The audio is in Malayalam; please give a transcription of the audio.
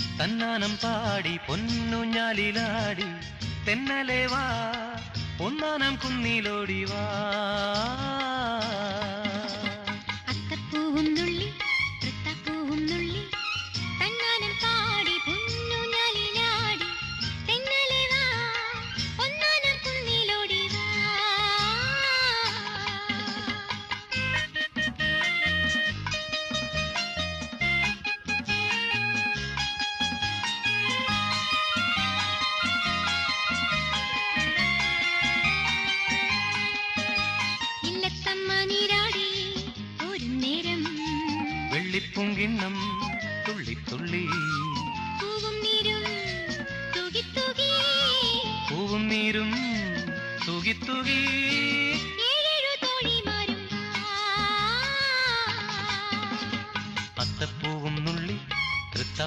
തന്നാനം പാടി പൊന്നുഞ്ഞാലിലാടി തെന്നലെ വാ ഒന്നാനം കുന്നിലോടി വാ. വെള്ളിപ്പുങ്കിണ്ണം തുള്ളിത്തുള്ളി. പൂവും നീരും തുകിത്തുകി. പത്തപ്പൂവും നുള്ളി തൃത്ത